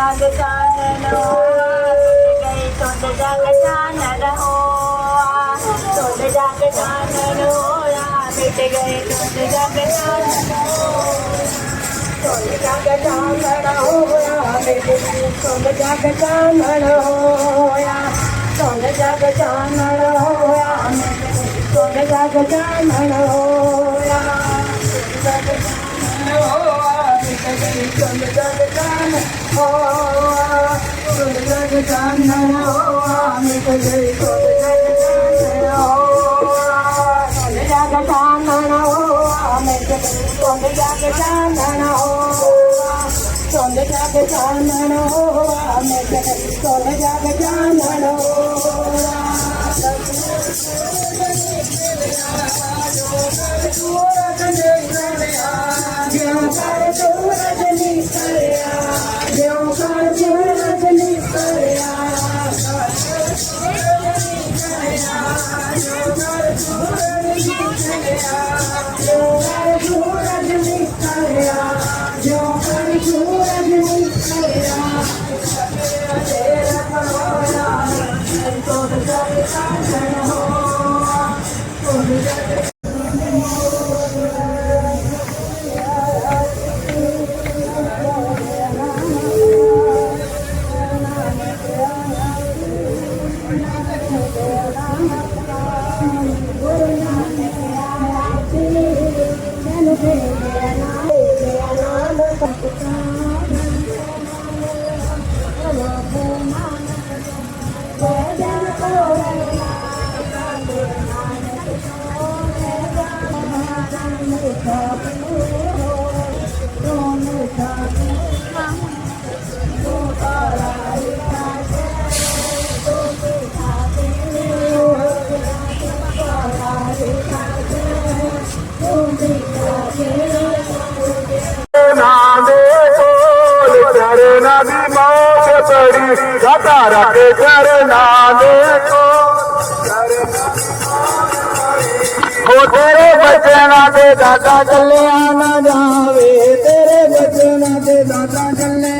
ਚਾਨਣ ਗਏ ਤੁੰਦ ਜਗ ਚਾਨਣ ਹੋਆ ਤੁੰਦ ਜਗ ਚਾਨਣ ਹੋਇਆ ਮਿਟ ਗਏ ਤੁੰਦ ਜਗ ਚਾਨਣ ਤੁੰਦ ਜਗ ਚਾਨਣ ਹੋਇਆ ਮਿਟ ਗਏ ਤੁੰਦ ਜਗ ਚਾਨਣ ਹੋਇਆ ਤੁੰਦ ਤੁੰਦ ਜਗ ਚਾਨਣ ਹੋਇਆ ਤੁੰਦ ਜਗ ਚਾਨਣ ਹੋਇਆ ਮਿਟ ਗਏ ਤੁੰਦ ਜਗ ਚਾਨਣ ਹੋਇਆ ਜਿਉਂ ਕਰ ਸੂਰਜ ਨਿਕਲਿਆ ਨਾ ਬੜੀ ਸਦਾ ਰੱਖ ਚਰਨਾ ਹੋ ਤੇਰੇ ਬਚਨਾਂ ਤੇ ਦਾਦਾ ਚੱਲਿਆ ਨਾ ਜਾਵੇ, ਤੇਰੇ ਬਚਨਾਂ ਤੇ ਦਾਦਾ ਚੱਲਿਆ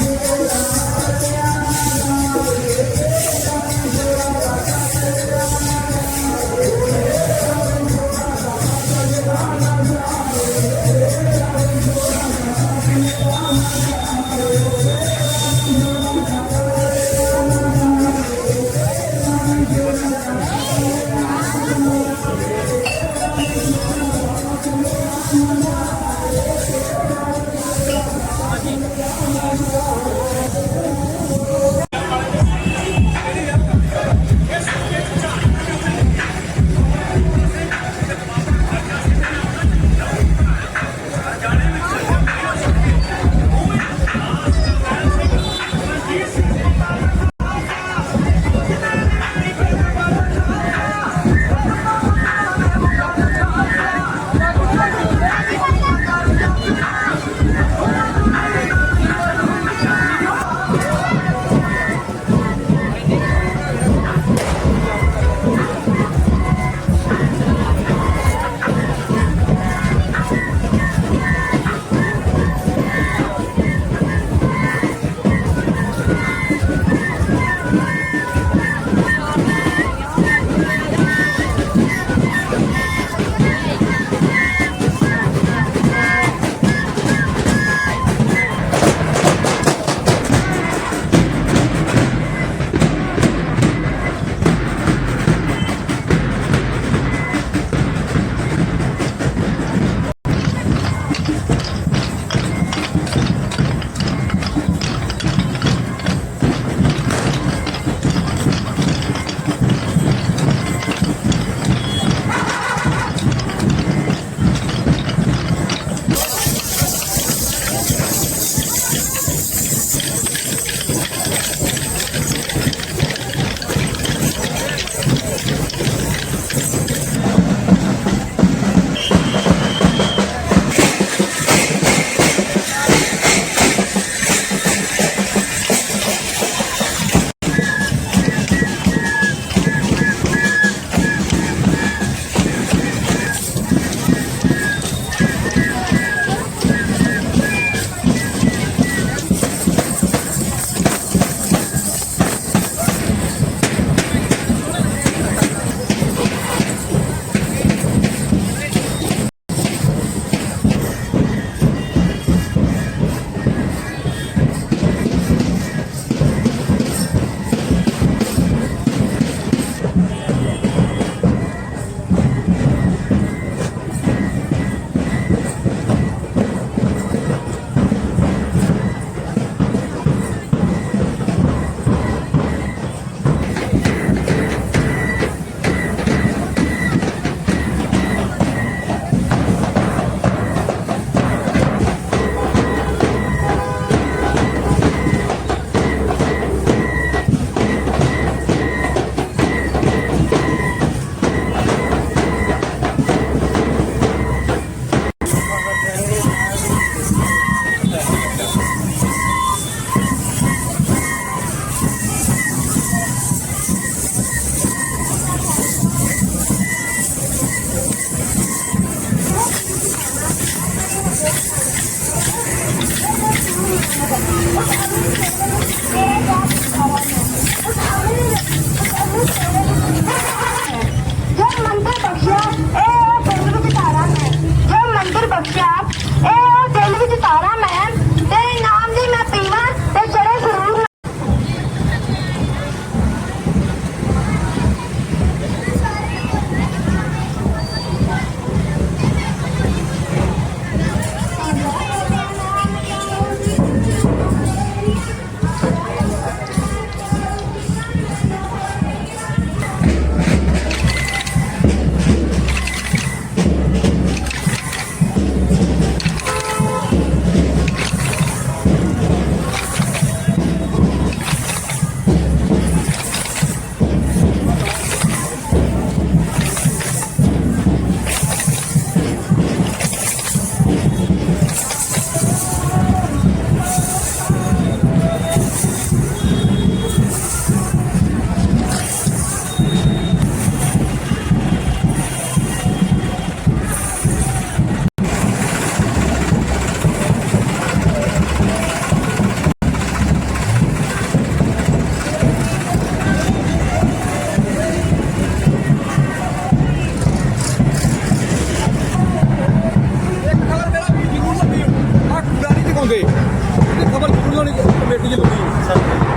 ਖਬਰ ਕਮੇਟੀ ਚ ਲੱਗੀ ਸਰ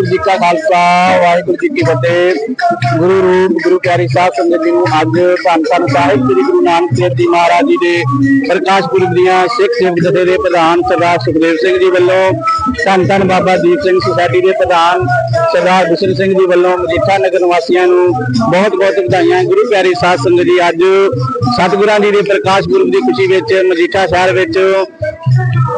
ਵਾਹਿਗੁਰੂ ਜੀ ਕਾ ਖਾਲਸਾ, ਵਾਹਿਗੁਰੂ ਜੀ ਕੀ ਫਤਿਹ। ਗੁਰੂ ਰੂਪ, ਗੁਰੂ ਪਿਆਰੀ ਸਾਹਿਬ ਸੰਗਤ ਜੀ ਨੂੰ ਅੱਜ ਧੰਨ ਧੰਨ ਸਾਹਿਬ ਸ੍ਰੀ ਗੁਰੂ ਨਾਨਕ ਦੇਵ ਜੀ ਮਹਾਰਾਜ ਜੀ ਦੇ ਪ੍ਰਕਾਸ਼ ਪੁਰਬ ਦੀਆਂ ਸਿੱਖ ਸੇਵਕ ਜਥੇ ਦੇ ਪ੍ਰਧਾਨ ਸਰਦਾਰ ਸੁਖਦੇਵ ਸਿੰਘ ਜੀ ਵੱਲੋਂ, ਧੰਨ ਧੰਨ ਬਾਬਾ ਦੀਪ ਸਿੰਘ ਸੁਸਾਇਟੀ ਦੇ ਪ੍ਰਧਾਨ ਸਰਦਾਰ ਬਿਸ਼ਨ ਸਿੰਘ ਜੀ ਵੱਲੋਂ ਮਜੀਠਾ ਨਗਰ ਨਿਵਾਸੀਆਂ ਨੂੰ ਬਹੁਤ ਬਹੁਤ ਵਧਾਈਆਂ। ਗੁਰੂ ਪਿਆਰੀ ਸਾਹਿਬ ਸੰਗਤ ਜੀ ਅੱਜ ਸਤਿਗੁਰਾਂ ਜੀ ਦੇ ਪ੍ਰਕਾਸ਼ ਪੁਰਬ ਦੀ ਖੁਸ਼ੀ ਵਿੱਚ ਮਜੀਠਾ ਸ਼ਹਿਰ ਵਿੱਚ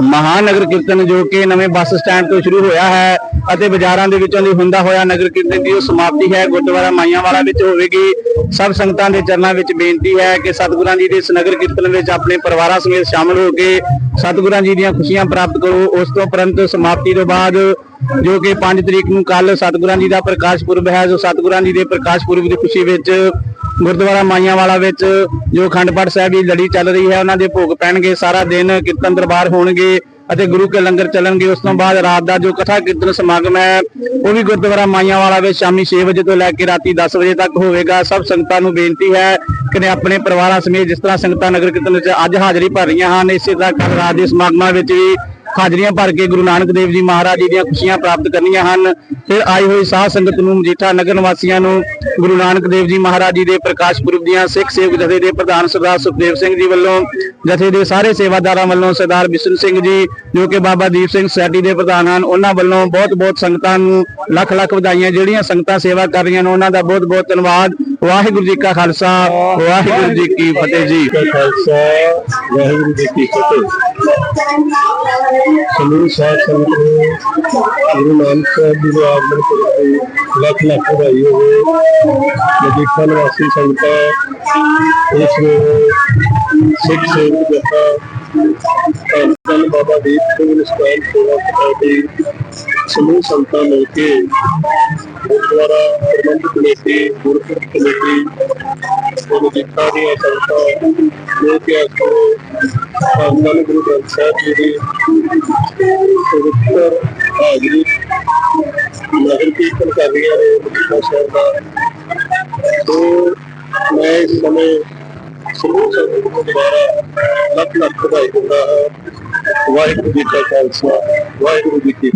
ਮਹਾਨਗਰ ਕੀਰਤਨ ਜੋ ਕਿ ਨਵੇਂ ਬੱਸ ਸਟੈਂਡ ਤੋਂ ਸ਼ੁਰੂ ਹੋਇਆ ਹੈ ਅਤੇ ਬਾਜ਼ਾਰਾਂ ਦੇ ਵਿੱਚੋਂ ਦੀ ਹੁੰਦਾ ਹੋਇਆ ਨਗਰ ਕੀਰਤਨ ਦੀ ਉਹ ਸਮਾਪਤੀ ਹੈ, ਗੁਰਦੁਆਰਾ ਮਾਈਆਂ ਵਾਲਾ ਵਿੱਚ ਹੋਵੇਗੀ। ਸਭ ਸੰਗਤਾਂ ਦੇ ਚਰਨਾਂ ਵਿੱਚ ਬੇਨਤੀ ਹੈ ਕਿ ਸਤਿਗੁਰਾਂ ਜੀ ਦੇ ਇਸ ਨਗਰ ਕੀਰਤਨ ਵਿੱਚ ਆਪਣੇ ਪਰਿਵਾਰਾਂ ਸਮੇਤ ਸ਼ਾਮਲ ਹੋ ਕੇ ਸਤਿਗੁਰਾਂ ਜੀ ਦੀਆਂ ਖੁਸ਼ੀਆਂ ਪ੍ਰਾਪਤ ਕਰੋ। ਉਸ ਤੋਂ ਉਪਰੰਤ ਸਮਾਪਤੀ ਤੋਂ ਬਾਅਦ ਜੋ ਕਿ 5 ਤਰੀਕ ਨੂੰ ਕੱਲ ਸਤਿਗੁਰਾਂ ਜੀ ਦਾ ਪ੍ਰਕਾਸ਼ ਪੁਰਬ ਹੈ, ਜੋ ਸਤਿਗੁਰਾਂ ਜੀ ਦੇ ਪ੍ਰਕਾਸ਼ ਪੁਰਬ ਦੀ ਖੁਸ਼ੀ ਵਿੱਚ ਗੁਰਦੁਆਰਾ ਮਾਈਆਂ ਵਾਲਾ ਵਿੱਚ ਜੋ ਅਖੰਡ ਪਾਠ ਸਾਹਿਬ ਦੀ ਲੜੀ ਚੱਲ ਰਹੀ ਹੈ, ਉਹਨਾਂ ਦੇ ਭੋਗ ਪੈਣਗੇ, ਸਾਰਾ ਦਿਨ ਕੀਰਤਨ ਦਰਬਾਰ ਹੋਣਗੇ ਅਤੇ ਗੁਰੂ ਕੇ ਲੰਗਰ ਚੱਲਣਗੇ। ਉਸ ਤੋਂ ਬਾਅਦ ਰਾਤ ਦਾ ਜੋ ਕਥਾ ਕੀਰਤਨ ਸਮਾਗਮ ਹੈ, ਉਹ ਵੀ ਗੁਰਦੁਆਰਾ ਮਾਈਆਂ ਵਾਲਾ ਵਿੱਚ ਸ਼ਾਮੀ 6 ਵਜੇ ਤੋਂ ਲੈ ਕੇ ਰਾਤੀ 10 ਵਜੇ ਤੱਕ ਹੋਵੇਗਾ। ਸਭ ਸੰਗਤਾਂ ਨੂੰ ਬੇਨਤੀ ਹੈ ਕਿ ਆਪਣੇ ਪਰਿਵਾਰਾਂ ਸਮੇਤ ਜਿਸ ਤਰ੍ਹਾਂ ਸੰਗਤਾਂ ਨਗਰ ਕੀਰਤਨ ਵਿੱਚ ਅੱਜ ਹਾਜ਼ਰੀ ਭਰ ਰਹੀਆਂ ਹਨ, ਇਸੇ ਤਰ੍ਹਾਂ ਕੱਲ ਰਾਤ ਦੇ ਸਮਾਗਮਾਂ ਵਿੱਚ ਵੀ ਹਾਜ਼ਰੀਆਂ ਭਰ ਕੇ ਗੁਰੂ ਨਾਨਕ ਦੇਵ ਜੀ ਮਹਾਰਾਜ ਜੀ ਦੀਆਂ ਖੁਸ਼ੀਆਂ ਪ੍ਰਾਪਤ ਕਰਨੀਆਂ ਹਨ। ਫਿਰ ਆਈ ਹੋਈ ਸਾਧ ਸੰਗਤ ਨੂੰ ਮਜੀਠਾ ਨਗਰ ਨਿਵਾਸੀਆਂ ਨੂੰ ਗੁਰੂ ਨਾਨਕ ਦੇਵ ਜੀ ਮਹਾਰਾਜ ਜੀ ਦੇ ਪ੍ਰਕਾਸ਼ ਪੁਰਬ ਦੀਆਂ ਸਿੱਖ ਸੇਵਕ ਜਥੇ ਦੇ ਪ੍ਰਧਾਨ ਸਰਦਾਰ ਸੁਖਦੇਵ ਸਿੰਘ ਜੀ ਵੱਲੋਂ, ਜਥੇ ਦੇ ਸਾਰੇ ਸੇਵਾਦਾਰਾਂ ਵੱਲੋਂ ਸਰਦਾਰ ਬਿਸ਼ਨ ਸਿੰਘ ਜੀ, ਜੋ ਕਿ ਬਾਬਾ ਦੀਪ ਸਿੰਘ ਸੋਸਾਇਟੀ ਦੇ ਪ੍ਰਧਾਨ ਹਨ, ਉਹਨਾਂ ਵੱਲੋਂ ਬਹੁਤ ਬਹੁਤ ਸੰਗਤਾਂ ਨੂੰ ਲੱਖ ਲੱਖ ਵਧਾਈਆਂ। ਜਿਹੜੀਆਂ ਸੰਗਤਾਂ ਸੇਵਾ ਕਰ ਰਹੀਆਂ ਨੇ, ਉਹਨਾਂ ਦਾ ਬਹੁਤ ਬਹੁਤ ਧੰਨਵਾਦ। ਵਾਹਿਗੁਰੂ ਜੀ ਕਾ ਖਾਲਸਾ, ਵਾਹਿਗੁਰੂ ਜੀ ਕੀ ਫਤਿਹ ਜੀ। ਖਾਲਸਾ ਵਾਹਿਗੁਰੂ ਜੀ ਕੀ ਫਤਿਹ। ਸਮੂਹ ਸਾਧ ਸੰਗਤ ਨੂੰ ਗੁਰੂ ਨਾਨਕ ਸਾਹਿਬ ਜੀ ਦੇ ਆਗਮਨ ਪੁਰਬ ਲੱਖ ਲੱਖ ਵਧਾਈ ਹੋਵੇ। ਮਜੀਠਾ ਨਿਵਾਸੀ ਸੰਗਤਾਂ, ਇਸ ਨੂੰ ਸਿੱਖ ਸੇਵਕ ਜਥਾ ਧੰਨ ਬਾਬਾ ਦੀਪ ਸਿੰਘ ਨਿਸ਼ਕਾਨ ਸੇਵਾ ਸੁਸਾਇਟੀ ਸਮੂਹ ਸੰਗਤਾਂ ਮਿਲ ਕੇ ਗੁਰਦੁਆਰਾ ਪ੍ਰਬੰਧ ਕਮੇਟੀ ਗੁਰਪੁਰਬ ਕਮੇਟੀ ਤੇ ਮਜੀਠਾ ਦੀਆਂ ਸੰਗਤਾਂ ਜੋ ਕਿ ਅੱਜ ਧੰਨ ਗੁਰੂ ਗ੍ਰੰਥ ਸਾਹਿਬ ਜੀ ਦੀ ਪਵਿੱਤਰ ਹਾਜ਼ਰੀ ਨਗਰ ਕੀਰਤਨ ਕਰ ਰਹੀਆਂ ਨੇ ਮਜੀਠਾ ਸ਼ਹਿਰ ਦਾ। ਤੋਂ ਮੈਂ ਇਸ ਸਮੇਂ ਸਮੂਹ ਸੰਗਤ ਨੂੰ ਦੁਬਾਰਾ ਲੱਖ ਲੱਖ ਵਧਾਈ ਦਿੰਦਾ ਹਾਂ। ਵਾਹਿਗੁਰੂ ਜੀ ਕਾ ਖਾਲਸਾ, ਵਾਹਿਗੁਰੂ ਜੀ ਕੀ